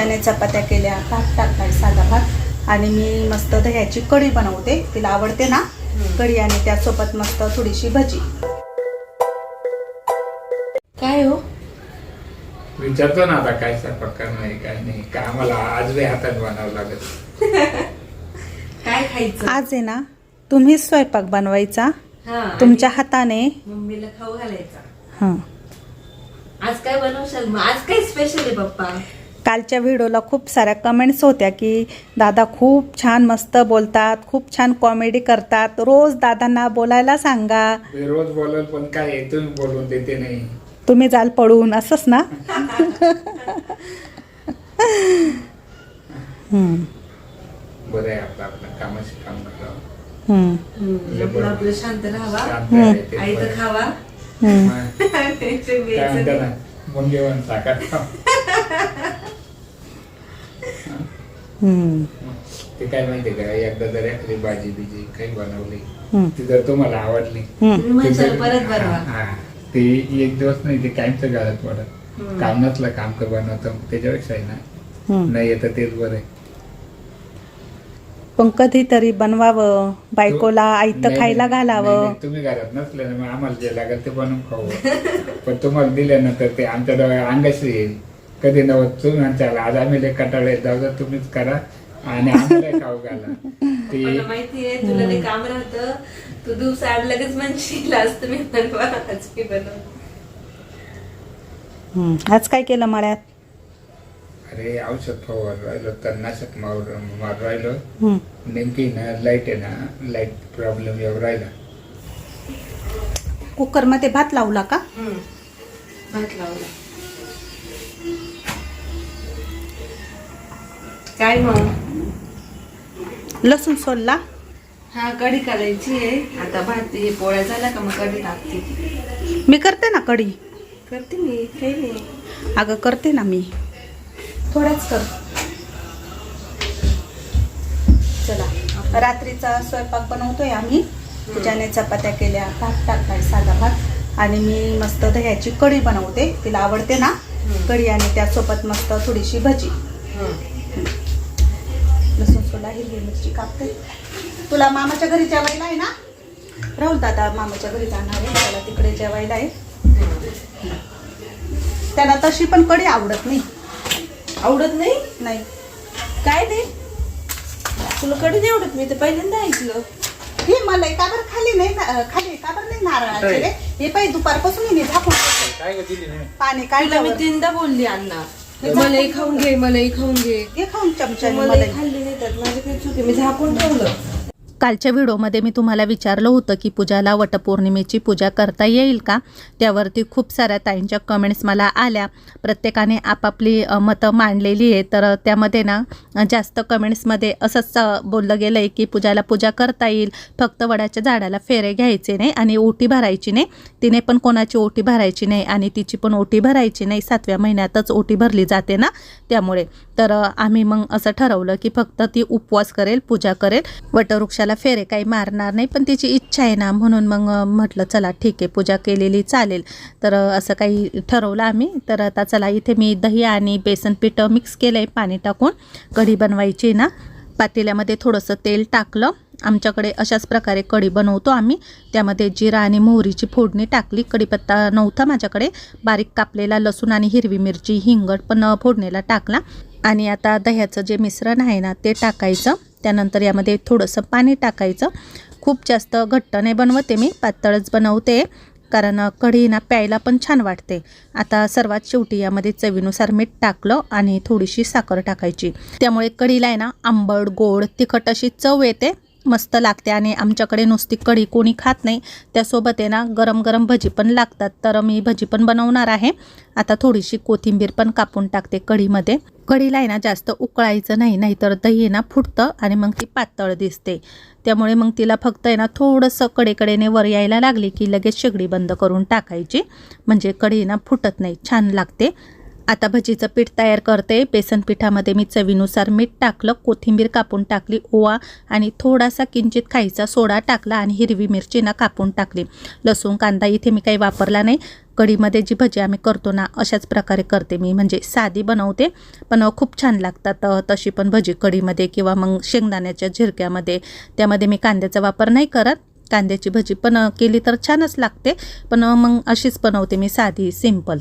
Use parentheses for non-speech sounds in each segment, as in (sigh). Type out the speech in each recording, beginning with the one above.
पूजाने चपात्या केल्या भात टाकलाय साधा भात. आणि मी मस्त दह्याची कढी बनवते. तिला आवडते ना? कढी आणि त्यासोबत मस्त थोडीशी भजी. काय हो? विचारतो ना आता काय स्वयंपाक करणार आहे काय नाही. का आम्हाला आज बी हातात बनावं लागत (laughs) काय खायचं? आज आहे ना तुम्हीच स्वयंपाक बनवायचा. हा तुमच्या हाताने. मम्मीला खाऊ घालायचा. हं. आज काय बनवशाल मग? आज काय स्पेशल आहे पप्पा? कालच्या व्हिडिओला खूप साऱ्या कमेंट्स होत्या की दादा खूप छान मस्त बोलतात खूप छान कॉमेडी करतात. रोज दादांना बोलायला सांगा. रोज बोलल पण काय आहे, तुम्ही बोलून देते नाही. तुम्ही जाल पळून असंच ना? हं, बरं आहे आपलं आपलं कामाशी काम करावं हं, आपलं आपलं शांत राहावा. शांत आहे ते आई तर बरं. खावा. हं. मग टेन्शन काय घ्यायचं म्हणतात नाही. ना मुंगेवन साखर खाव. (laughs) ते काय माहितीये का एकदा जर एखादी भाजी बिजी काही बनवली ती जर तुम्हाला आवडली म्हणशाल ते परत बनवा. हा. ते एक दिवस नाही ते कायमचं घालत पडत. काम नसलं काम कर बनवतं. त्याच्यापेक्षा आहे ना हं. नाही येतं तेच बरं आहे. पण कधीतरी बनवावं बायकोला आयतं नाही, खायला नाही, घालावं. नाही, तुम्ही घरात नसले ना मग आम्हाला जे लागेल ते बनवून खाऊ पण तुम्हाला दिल्यानंतर ते आमच्या डोळ्या अंगाशी येईल. कधी नव्हत तुम्ही म्हणताल आज आम्ही लय कटाळे जाऊ तुम्हीच करा. आणि आम्हाला खाऊ घाला (laughs) ते माहितीये तुला ते काम राहतं. तू दिवस आड लगेच म्हणशील आज तुम्ही बनवा आज मी बनव हं. आज काय केलं मळ्यात? अरे औषध फवार राहिलो तणनाशक मार मार राहिलो. हं. नेमकी ना लाइट आहे ना लाइट प्रॉब्लेम येऊ राहिला. कुकरमध्ये भात लावला का? भात लावला. काय मग लसूण सोलला. हा कढी करायची आहे. आता भात हे पोळ्या झाल्या का मग कढी टाकते. मी करते ना कढी. करते मी काही नाही. अगं करते ना मी. थोड्याच कर. चला रात्रीचा स्वयंपाक बनवतोय आम्ही. पूजाने चपात्या केल्या भात टाकलाय साधा भात. आणि मी मस्त दह्याची कढी बनवते. तिला आवडते ना. कढी आणि त्यासोबत मस्त थोडीशी भजी. हिरवी मिरची कापते. तुला मामाच्या घरी जेवायला आहे ना? राहुल दादा मामाच्या घरी जाणार आहे त्याला तिकडे जेवायला आहे. त्याला तशी पण कढी आवडत नाही. आवडत नाही? नाही. काय नाही तुला कढी नाही आवडत? मी तर पहिल्यांदा ऐकलं. ही मलाई का बरं खाली नाही ना- खाली का बरं नाही नारळाचे रे. हे पाहिजे दुपारपासून हिने झाकून. काय ग दिली नाही? पाणी तुला मी तीनदा बोलली अण्णा. मलाही खाऊन घे मलाही खाऊन घे. घे खाऊन चमच्याने मलाही मलाई खाल्ली नाही त्यात माझी काही चुकी मी झाकून ठेवलं. कालच्या व्हिडिओमध्ये मी तुम्हाला विचारलं होतं की पूजाला वटपौर्णिमेची पूजा करता येईल का? त्यावरती खूप साऱ्या ताईंच्या कमेंट्स मला आल्या. प्रत्येकाने आपापली मतं मांडलेली आहे तर त्यामध्ये ना जास्त कमेंट्समध्ये असंच बोललं गेलं आहे की पूजाला पूजा करता येईल. फक्त वडाच्या झाडाला फेरे घ्यायचे नाही आणि ओटी भरायची नाही. तिने पण कोणाची ओटी भरायची नाही आणि तिची पण ओटी भरायची नाही. सातव्या महिन्यातच ओटी भरली जाते ना? त्यामुळे. तर आम्ही मग असं ठरवलं की फक्त ती उपवास करेल पूजा करेल. वटवृक्षाला फेरे काही मारणार नाही पण तिची इच्छा आहे ना म्हणून मग म्हटलं चला ठीक आहे पूजा केलेली चालेल. तर असं काही ठरवलं आम्ही. तर आता चला इथे मी दही आणि बेसन पीठ मिक्स केलं आहे पाणी टाकून. कढी बनवायची ना पातेल्यामध्ये थोडंसं तेल टाकलं. आमच्याकडे अशाच प्रकारे कढी बनवतो आम्ही. त्यामध्ये जिरा आणि मोहरीची फोडणी टाकली. कढीपत्ता नव्हता माझ्याकडे. बारीक कापलेला लसूण आणि हिरवी मिरची हिंगट पण फोडणीला टाकला. आणि आता दह्याचं जे मिश्रण आहे ना ते टाकायचं. त्यानंतर यामध्ये थोडंसं पाणी टाकायचं. खूप जास्त घट्ट नाही बनवते मी पातळच बनवते कारण कढी ना प्यायला पण छान वाटते. आता सर्वात शेवटी यामध्ये चवीनुसार मीठ टाकलं आणि थोडीशी साखर टाकायची. त्यामुळे कढीला आहे ना आंबट गोड तिखट अशी चव येते. मस्त लागते आणि आमच्याकडे नुसती कढी कोणी खात नाही. त्यासोबत आहे ना गरम गरम भजी पण लागतात. तर मी भजी पण बनवणार आहे. आता थोडीशी कोथिंबीर पण कापून टाकते कढीमध्ये. कढीला आहे ना जास्त उकळायचं नाही नाहीतर दही आहे ना फुटतं आणि मग ती पातळ दिसते. त्यामुळे मग तिला फक्त आहे ना थोडंसं कडेकडेने वर यायला लागली की लगेच शेगडी बंद करून टाकायची. म्हणजे कढी ना फुटत नाही छान लागते. आता भजीचं पीठ तयार करते. बेसन पिठामध्ये मी चवीनुसार मीठ टाकलं कोथिंबीर कापून टाकली ओवा आणि थोडासा किंचित खायचा सोडा टाकला आणि हिरवी मिरची ना कापून टाकली. लसूण कांदा इथे मी काही वापरला नाही. कढीमध्ये जी भजी आम्ही करतो ना अशाच प्रकारे करते मी. म्हणजे साधी बनवते पण खूप छान लागतात. तशी पण भजी कढीमध्ये किंवा मग शेंगदाण्याच्या झिरक्यामध्ये. त्यामध्ये मी कांद्याचा वापर नाही करत. कांद्याची भजी पण केली तर छानच लागते. पण मग अशीच बनवते मी साधी सिंपल.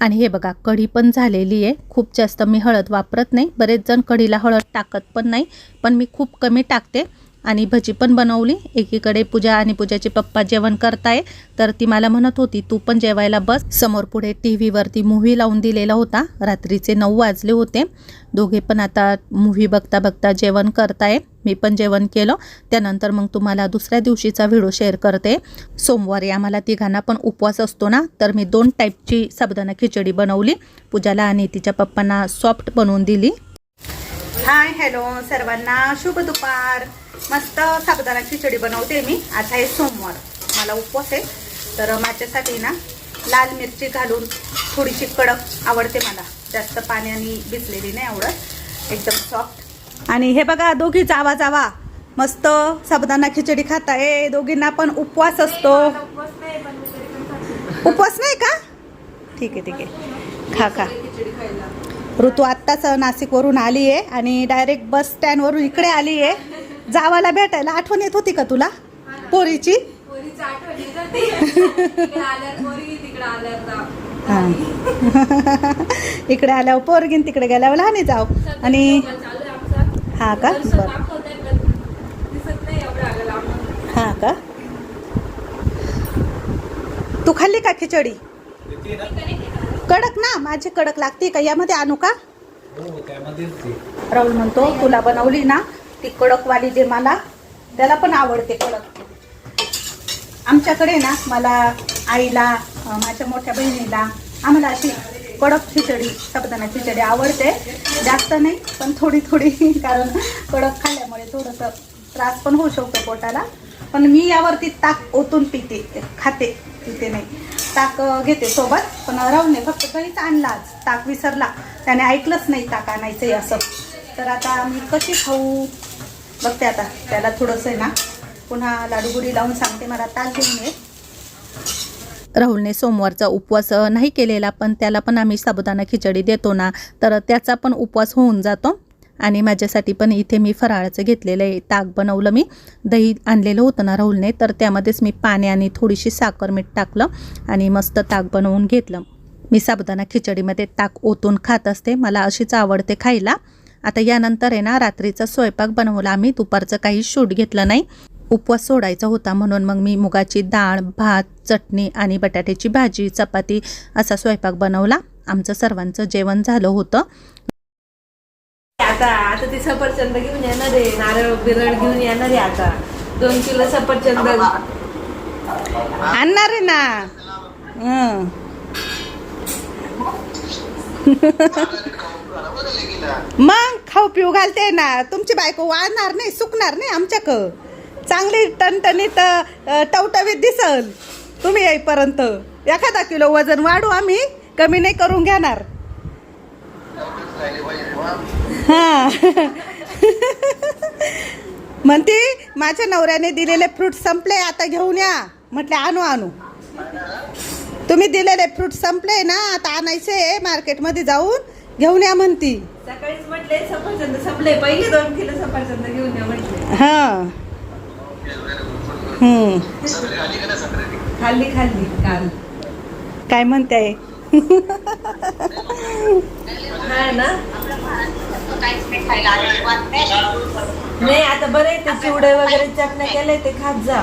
आणि हे बघा कढी पण झालेली आहे. खूप जास्त मी हळद वापरत नाही. बरेच जण कढीला हळद टाकत पण नाही पण मी खूप कमी टाकते. आणि भजी पण बनवली. एकीकडे पूजा आणि पूजाचे पप्पा जेवण करताय. तर ती मला म्हणत होती तू पण जेवायला बस. समोर पुढे टी व्हीवरती मूव्ही लावून दिलेला होता. रात्रीचे नऊ वाजले होते. दोघे पण आता मूव्ही बघता बघता जेवण करताय. मी पण जेवण केलं. त्यानंतर मग तुम्हाला दुसऱ्या दिवशीचा व्हिडिओ शेअर करते. सोमवारी आम्हाला तिघांना पण उपवास असतो ना? तर मी दोन टाईपची साबुदाणा खिचडी बनवली. पूजाला आणि तिच्या पप्पांना सॉफ्ट बनवून दिली. हाय हॅलो सर्वांना शुभ दुपार. मस्त साबुदाणा खिचडी बनवते मी. आज आहे सोमवार. मला उपवास आहे. तर माझ्यासाठी ना लाल मिरची घालून थोडीशी कडक आवडते मला. जास्त पाण्याने भिजलेली नाही आवडत. एकदम सॉफ्ट आणि हे बघा दोघी जावा जावा. मस्त साबुदाणा खिचडी खाताय. दोघींना पण उपवास असतो. उपवास नाही खाते. का? ठीक आहे ठीक आहे. खा खा. ऋतू आत्ताच नाशिकवरून आली आहे आणि डायरेक्ट बस स्टँडवरून इकडे आली आहे जावाला भेटायला आठवण येत होती का तुला? पोरीची. इकडे आल्यावर जाव. हां. पोरगीन तिकडे गेल्यावर लहान जाऊ आणि. हा का. हां का? तू खाल्ली का खिचडी? कडक ना माझी कडक लागते का? यामध्ये आणू का? राहुल म्हणतो तुला बनवली ना ती कडकवाली दे मला त्याला पण आवडते कडक. आमच्याकडे ना मला आईला माझ्या मोठ्या बहिणीला आम्हाला अशी कडक खिचडी साबुदाणा खिचडी आवडते. जास्त नाही पण थोडी थोडी कारण कडक खाल्ल्यामुळे थोडंसं त्रास पण होऊ शकतो पोटाला. पण मी यावरती ताक ओतून पिते खाते पिते नाही. ताक घेते सोबत पण राहुलने फक्त दहीच आणला ताक विसरला. त्याने ऐकलंच नाही ताक आणायचंय असं. तर आता मी कशी खाऊ? बघते आता त्याला थोडंसं आहे ना पुन्हा लाडूगुडी लावून सांगते मला ताल घेऊन ये. राहुलने सोमवारचा उपवास नाही केलेला पण त्याला पण आम्ही साबुदाणा खिचडी देतो ना तर त्याचा पण उपवास होऊन जातो. आणि माझ्यासाठी पण इथे मी फराळाचं घेतलेलं आहे ताक बनवलं मी. दही आणलेलं होतं ना राहुलने तर त्यामध्येच मी पाणी आणि थोडीशी साखर मीठ टाकलं आणि मस्त ताक बनवून घेतलं. मी साबुदाणा खिचडीमध्ये ताक ओतून खात असते मला अशीच आवडते खायला. आता यानंतर आहे ना रात्रीचा स्वयंपाक बनवला आम्ही. दुपारचं काही शूट घेतलं नाही. उपवास सोडायचा होता म्हणून मग मी मुगाची डाळ भात चटणी आणि बटाट्याची भाजी चपाती असा स्वयंपाक बनवला. आमचं सर्वांचं जेवण झालं होतं. आता आता ती सफरचंद घेऊन येणार आहे. नारळ बिरळ घेऊन येणार आहे आता. दोन किलो सफरचंद. आणणार आहे ना. हं. मग खाऊ पिऊ घालते ना. तुमची बायको वाळणार नाही सुकणार नाही आमच्याक. चांगली टणटणीत टवटवीत दिसल. तुम्ही येईपर्यंत. एखादा किलो वजन वाढू आम्ही कमी नाही करून घेणार. हा. म्हणते माझ्या नवऱ्याने दिलेले फ्रूट संपले आता घेऊन या. म्हटले आणू आणू. तुम्ही दिलेले फ्रूट संपले ना आता आणायचे मार्केटमध्ये जाऊन घेऊन या म्हणती. सकाळीच म्हटले सफरचंद संपले. पहिले दोन किलो सफरचंद घेऊन या म्हटले. हा. हम्म. खाल्ली खाल्ली काल. काय म्हणते? हा ना? नाही आता बरं आहे ते चिवडे वगैरे चटण्या केले ते खात जा.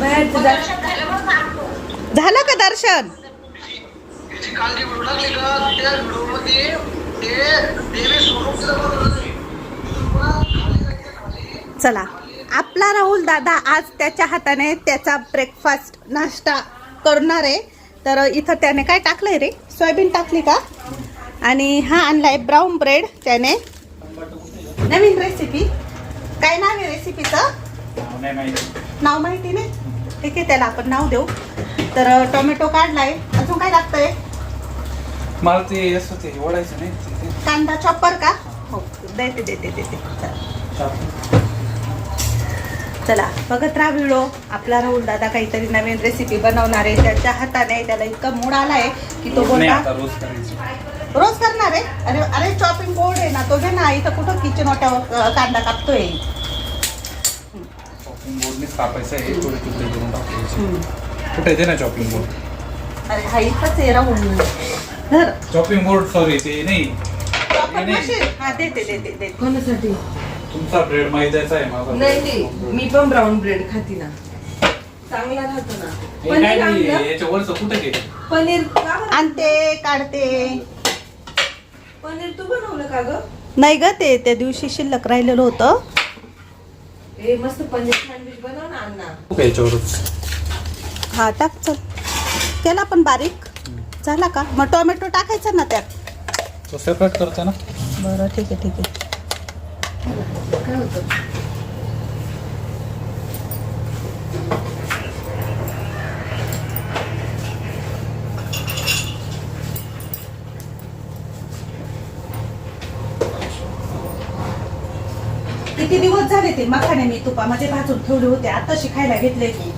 बाहेरचं जा. झालं का दर्शन. चला. आपला राहुल दादा आज त्याच्या हाताने त्याचा ब्रेकफास्ट नाश्ता करणार आहे. तर इथं त्याने काय टाकलंय रे? सोयाबीन टाकली का? आणि हा आणलाय ब्राऊन ब्रेड त्याने. नवीन रेसिपी काय नाव आहे रेसिपीचं नाव माहिती नाही? ठीक आहे त्याला आपण नाव देऊ. तर टोमॅटो काढलाय. अजून काय लागतंय? मला ते असं ते ओढायचं नाही ते- ते कांदा चॉपर का? हो देते देते देते. चला. बघत राहा व्हिडिओ आपला राहुल दादा काहीतरी नवीन रेसिपी बनवणार आहे. त्याच्या हाताने त्याला इतका मूड आलाय की तो नाही आता रोज करायचं. रोज करणार आहे? अरे अरे चॉपिंग बोर्ड आहे ना तो घे ना इथं कुठं किचन वाट्यावर अं, कांदा कापतोय? कापायचं आहे थोडे तुकडे करून टाकायचे. कुठे आहे ते ना चॉपिंग बोर्ड अरे हा इथंच आहे धर. चॉपिंग बोर्ड सॉरी ते नाही. चॉपर नाही. मशीन हा देते देते देते कोणासाठी? तुमचा ब्रेड मैद्याचा आहे माझा नाही नाही. मी पण ब्राऊन ब्रेड खाती ना. चांगला राहतो ना. हे काय पनीर आणलं. कुठे गेलं पनीर का बरं? आणते काढते. पनीर तू बनवलं का ग? नाही ग ते त्या दिवशी शिल्लक राहिलेलं होतं. ए मस्त पनीर सँडविच बनव ना अण्णा. कुठे याच्यावरच? हा टाक चल. केला पण बारीक. झाला का? मग टोमॅटो टाकायचा ना त्यात. तो सेपरेट करते ना. बरं ठीक आहे ठीक आहे. किती दिवस झाले ते मखाने मी तुपामध्ये भाजून ठेवले होते? आता शिकायला घेतले की.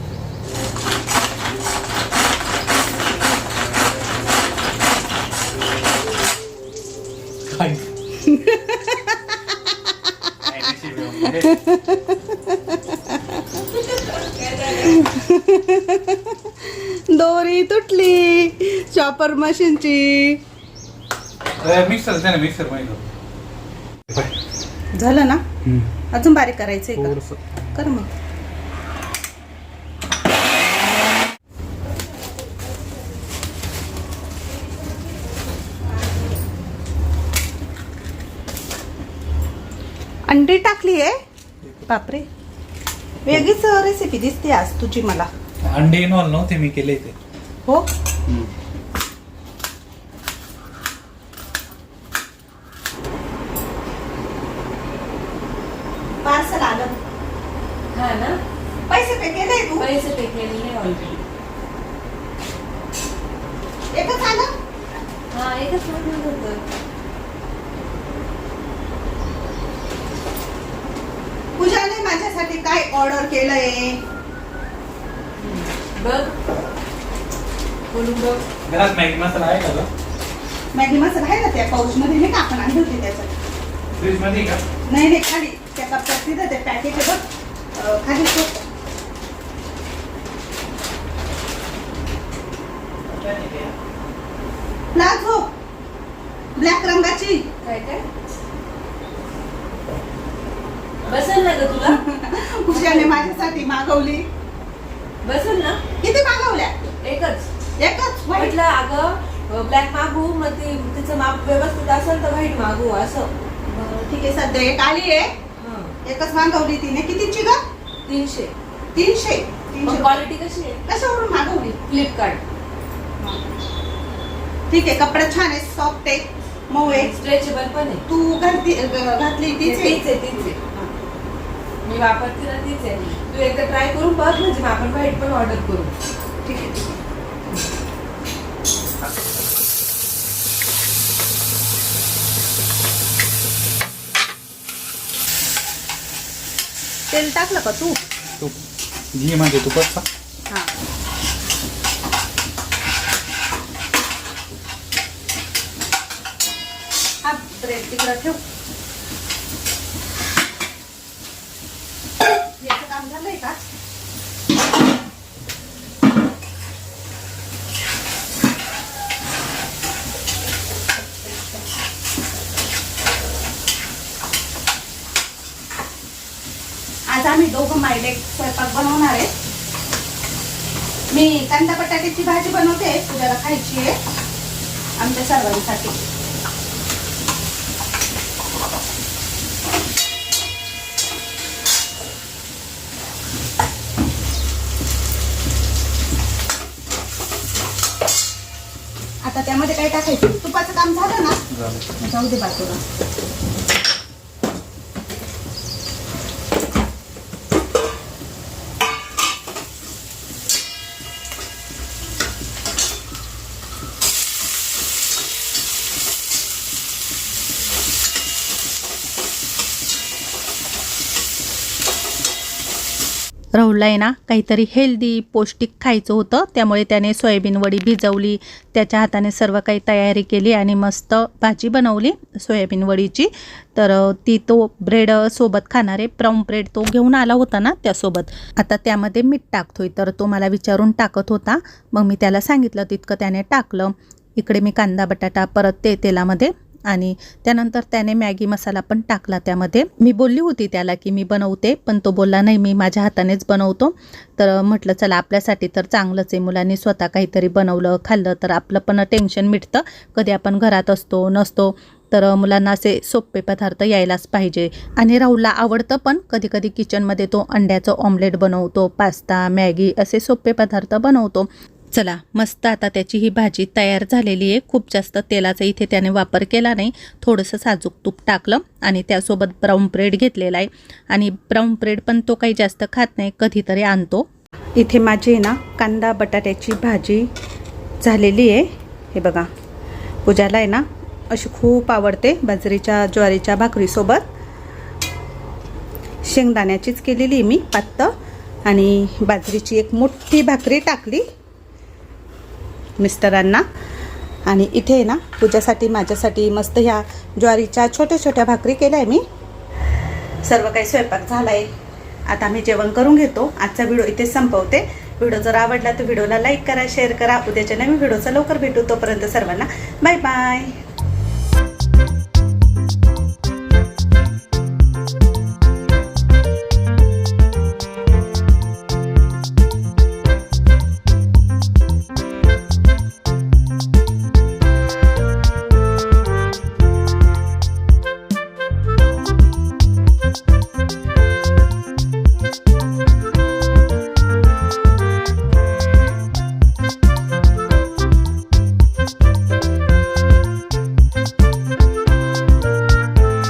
दोरी तुटली. चॉपर मशीनची मिक्सर ना मिक्सर झालं ना? अजून बारीक करायचंय कर मग. अंडी टाकली आहे. बापरे. वेगळीच रेसिपी दिसते आज तुझी मला. अंडे इन्व्हॉल्व नव्हते मी केले ते. हो पार्सल आलं हा ना पैसे पे केले तू पैसे पे केलेले ऑलरेडी एकच आलं हा एकच म्हणून होतं पूजाने माझ्यासाठी काय ऑर्डर केलंय. बघ. बोलून बघ. घरात मॅगी मसाला आहे का मॅगी मसाला आहे ना त्या पाऊच मध्ये नाही का आपण आणली होती त्याच्यात फ्रीजमध्ये का? नाही नाही खाली. त्या कप्प्यात तिथं ते पॅकेट आहे बघ. अं, खाली तो? प्लाझो. ब्लॅक रंगाची. काय काय बसेल ना ग तुला? पूजाने माझ्यासाठी मागवली. बसेल ना? किती मागवल्या? एकच. एकच व्हाईट. म्हटलं अगं ब्लॅक मागू मग ती तिचं माप व्यवस्थित असेल तर व्हाईट मागू असं. बरं, ठीक आहे सध्या एक आली आहे. हा. एकच मागवली तिने. कितीची ग? तीनशे. तीनशे. तीनशे क्वालिटी कशी आहे? कशावरून मागवली? फ्लिपकार्ट ठीक आहे कपडा छान आहे सॉफ्ट आहे मऊ आहे स्ट्रेचेबल पण आहे. तू घालती ग- घातली तीच आहे? तीच आहे तीच आहे. मी वापरते ना तीच आहे. तू एकदा ट्राय करून बघ म्हणजे मग आपण व्हाईट पण ऑर्डर करू. ठीक आहे ठीक आहे. तेल टाकलं का तू? तूप. घी म्हणजे तुपाचा हा. हा ब्रेड तिकडं ठेव. याचं काम झालंय का? आज आम्ही दोघं मायडे स्वयंपाक बनवणार आहे. मी कांदा बटाट्याची भाजी बनवते पूजाला खायची आहे. आमच्या सर्वांसाठी. आता त्यामध्ये काय टाकायचं? तुपाचं काम झालं ना? जाऊ दे बाजूला राहुलला आहे ना काहीतरी हेल्दी पौष्टिक खायचं होतं. त्यामुळे त्याने सोयाबीन वडी भिजवली. त्याच्या हाताने सर्व काही तयारी केली आणि मस्त भाजी बनवली सोयाबीन वडीची. तर ती तो ब्रेड सोबत खाणारे ब्राऊन ब्रेड तो घेऊन आला होता ना त्यासोबत. आता त्यामध्ये मीठ टाकतोय. तर तो मला विचारून टाकत होता. मग मी त्याला सांगितलं तितकं त्याने टाकलं. इकडे मी कांदा बटाटा परत ते तेलामध्ये आणि त्यानंतर त्याने मॅगी मसाला पण टाकला त्यामध्ये. मी बोलली होती त्याला की मी बनवते पण तो बोलला नाही मी माझ्या हातानेच बनवतो. तर म्हटलं चला आपल्यासाठी तर चांगलंच आहे. मुलांनी स्वतः काहीतरी बनवलं खाल्लं तर आपलं पण टेन्शन मिटतं. कधी आपण घरात असतो नसतो तर मुलांना असे सोपे पदार्थ यायलाच पाहिजे. आणि राहुलला आवडतं पण. कधी कधी किचनमध्ये तो अंड्याचं ऑमलेट बनवतो पास्ता मॅगी असे सोपे पदार्थ बनवतो. चला मस्त आता त्याची ही भाजी तयार झालेली आहे. खूप जास्त तेलाचा इथे त्याने वापर केला नाही. थोडंसं साजूक तूप टाकलं आणि त्यासोबत ब्राऊन ब्रेड घेतलेला आहे. आणि ब्राऊन ब्रेड पण तो काही जास्त खात नाही कधीतरी आणतो. इथे माझी ना कांदा बटाट्याची भाजी झालेली आहे. हे बघा पूजाला आहे ना अशी खूप आवडते बाजरीच्या ज्वारीच्या भाकरीसोबत. शेंगदाण्याचीच केलेली आहे मी पात्त आणि बाजरीची एक मोठी भाकरी टाकली. मिस्टरांना. आणि इथे आहे ना पूजासाठी माझ्यासाठी मस्त ह्या ज्वारीच्या छोट्या छोट्या भाकरी केल्या आहे मी. सर्व काही स्वयंपाक झाला आहे आता मी जेवण करून घेतो. आजचा व्हिडिओ इथे संपवते. व्हिडिओ जर आवडला तर व्हिडिओला लाईक करा शेअर करा. उद्याच्या नवीन व्हिडिओचा लवकर भेटू. तोपर्यंत सर्वांना बाय बाय.